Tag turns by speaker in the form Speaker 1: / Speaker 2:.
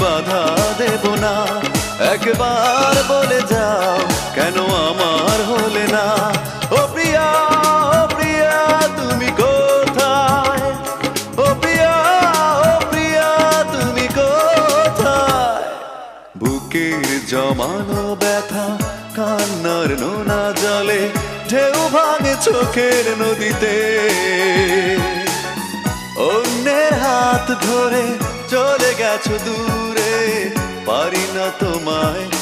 Speaker 1: বাধা দেব না। একবার বলে যাও, কেন আমার হলে না? ও প্রিয়া ও প্রিয়া, তুমি কোথায়? ও প্রিয়া ও প্রিয়া, তুমি কোথায়? বুকের জমানো ব্যথা, কান্নার নোনা জলে, ঢেউ ভাঙে চোখের নদীতে। ধরে চলে গেছো দূরে পারি না তোমায়